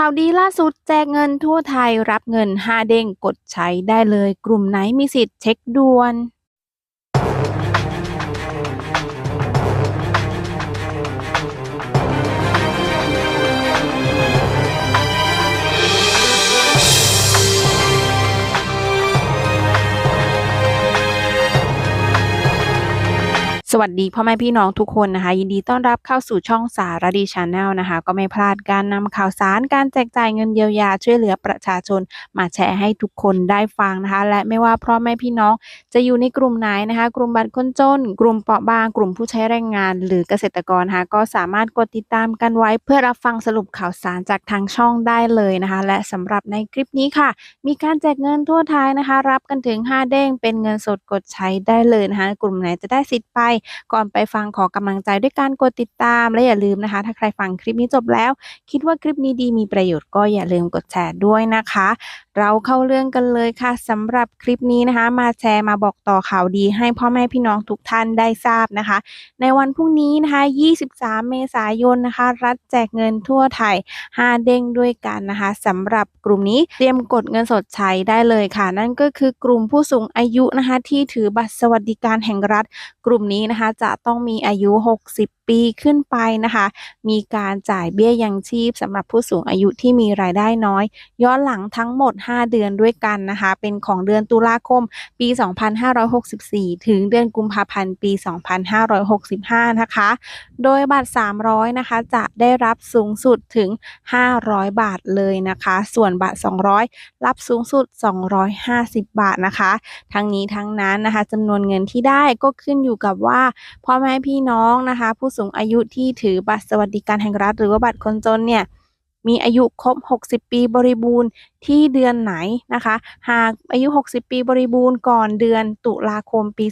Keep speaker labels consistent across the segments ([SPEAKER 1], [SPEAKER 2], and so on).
[SPEAKER 1] ข่าวดีล่าสุดแจกเงินทั่วไทยรับเงิน 5 เด้งกดใช้ได้เลย กลุ่มไหนมีสิทธิ์เช็คด่วน สวัสดีพ่อแม่พี่น้องทุกคนนะคะ ยินดีต้อนรับเข้าสู่ช่องสารดีชาแนลนะคะ ก็ไม่พลาดการนำข่าวสารการแจกจ่ายเงินเยียวยาช่วยเหลือประชาชน มาแชร์ให้ทุกคนได้ฟังนะคะ และไม่ว่าพ่อแม่พี่น้องจะอยู่ในกลุ่มไหนนะคะ กลุ่มบัตรคนจน กลุ่มเปราะบาง กลุ่มผู้ใช้แรงงาน หรือเกษตรกรนะคะก็สามารถกดติดตามกันไว้ เพื่อรับฟังสรุปข่าวสารจากทางช่องได้เลยนะคะ และสำหรับในคลิปนี้ค่ะ มีการแจกเงินทั่วไทยนะคะ รับกันถึง 5 เด้งเป็นเงินสดกดใช้ได้เลยนะคะกลุ่มไหนจะได้สิทธิ์ไปก่อนไปฟังขอกำลังใจด้วยการกดติดตาม และอย่าลืมนะคะ ถ้าใครฟังคลิปนี้จบแล้ว คิดว่าคลิปนี้ดีมีประโยชน์ก็อย่าลืมกดแชร์ด้วยนะคะ เราเข้าเรื่องกันเลยค่ะสำหรับคลิปนี้นะคะ มาแชร์มาบอกต่อข่าวดี ให้พ่อแม่พี่น้องทุกท่านได้ทราบนะคะ ในวันพรุ่งนี้นะคะ 23 เมษายนนะคะ รัฐแจกเงินทั่วไทย 5 เด้งด้วยกันนะคะสำหรับกลุ่มนี้เตรียมกดเงินสดใช้ได้เลยค่ะ นั่นก็คือกลุ่มผู้สูงอายุนะคะที่ถือบัตรสวัสดิการแห่งรัฐ กลุ่มนี้นะคะ จะต้องมีอายุ 60 ปีขึ้นไปนะคะ มีการจ่ายเบี้ยยังชีพสำหรับผู้สูงอายุที่มีรายได้น้อย ย้อนหลังทั้งหมด 5 เดือนด้วยกันนะคะ เป็นของเดือนตุลาคมปี 2564 ถึงเดือนกุมภาพันธ์ปี 2565 นะคะ โดยบัตร 300 นะคะ จะได้รับสูงสุดถึง 500 บาทเลยนะคะ ส่วนบัตร 200 รับสูงสุด 250 บาทนะคะ ทั้งนี้ทั้งนั้นนะคะจำนวนเงินที่ได้ก็ขึ้นอยู่กับว่าพ่อแม่พี่น้องนะคะ ผู้สูงอายุที่ถือบัตรสวัสดิการแห่งรัฐ หรือว่าบัตรคนจนเนี่ยมีอายุครบ 60 ปีบริบูรณ์ที่เดือนไหนนะคะ หากอายุ 60 ปีบริบูรณ์ก่อนเดือนตุลาคมปี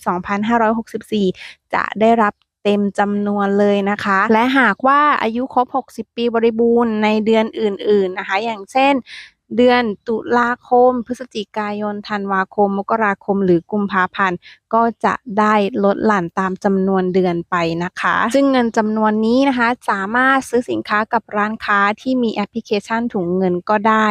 [SPEAKER 1] 2564 จะได้รับเต็มจำนวนเลยนะคะ และหากว่าอายุครบ 60 ปีบริบูรณ์ในเดือนอื่น ๆนะคะ อย่างเช่น เดือนตุลาคม พฤศจิกายน ธันวาคม มกราคม หรือกุมภาพันธ์ ก็จะได้ลดหลั่นตามจำนวนเดือนไปนะคะ ซึ่งเงินจำนวนนี้นะคะ สามารถซื้อสินค้ากับร้านค้าที่มีแอปพลิเคชันถุงเงินก็ได้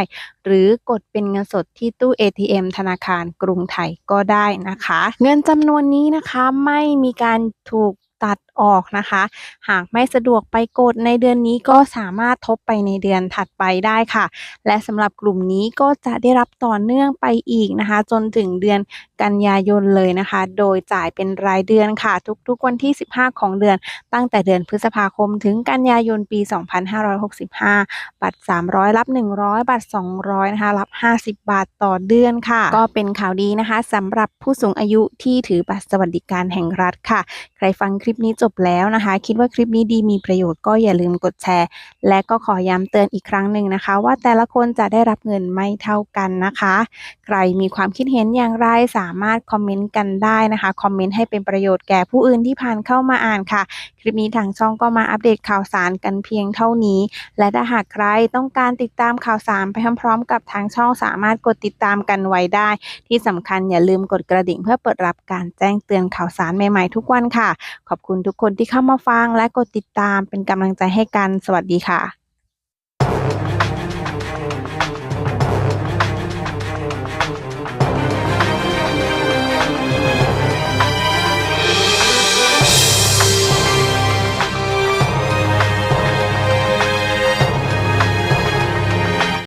[SPEAKER 1] หรือกดเป็นเงินสดที่ตู้ ATM ธนาคารกรุงไทยก็ได้นะคะ เงินจำนวนนี้นะคะไม่มีการถูกตัดออกนะคะ หากไม่สะดวกไปกดในเดือนนี้ก็สามารถทบไปในเดือนถัดไปได้ค่ะ และสำหรับกลุ่มนี้ก็จะได้รับต่อเนื่องไปอีกนะคะ จนถึงเดือนกันยายนเลยนะคะ โดยจ่ายเป็นรายเดือนค่ะ ทุกๆวันที่ 15 ของเดือน ตั้งแต่เดือนพฤษภาคมถึงกันยายนปี 2565 บัตร 300 รับ 100 บัตร 200 นะคะ รับ 50 บาทต่อเดือนค่ะ ก็เป็นข่าวดีนะคะสำหรับผู้สูงอายุที่ถือบัตรสวัสดิการแห่งรัฐค่ะ ใครฟังคลิปนี้จบแล้วนะคะ คิดว่าคลิปนี้ดีมีประโยชน์ก็อย่าลืมกดแชร์ และก็ขอย้ำเตือนอีกครั้งหนึ่งนะคะ ว่าแต่ละคนจะได้รับเงินไม่เท่ากันนะคะ ใครมีความคิดเห็นอย่างไรสามารถคอมเมนต์กันได้นะคะคอมเมนต์ให้เป็นประโยชน์แก่ผู้อื่นที่ผ่านเข้ามาอ่านค่ะ คลิปนี้ทางช่องก็มาอัปเดตข่าวสารกันเพียงเท่านี้ และถ้าหากใครต้องการติดตามข่าวสารไปพร้อมๆกับทางช่องสามารถกดติดตามกันไว้ได้ ที่สำคัญอย่าลืมกดกระดิ่งเพื่อเปิดรับการแจ้งเตือนข่าวสารใหม่ๆทุกวันค่ะ ขอบคุณทุกคนที่เข้ามาฟังและกดติดตามเป็นกำลังใจให้กัน สวัสดีค่ะ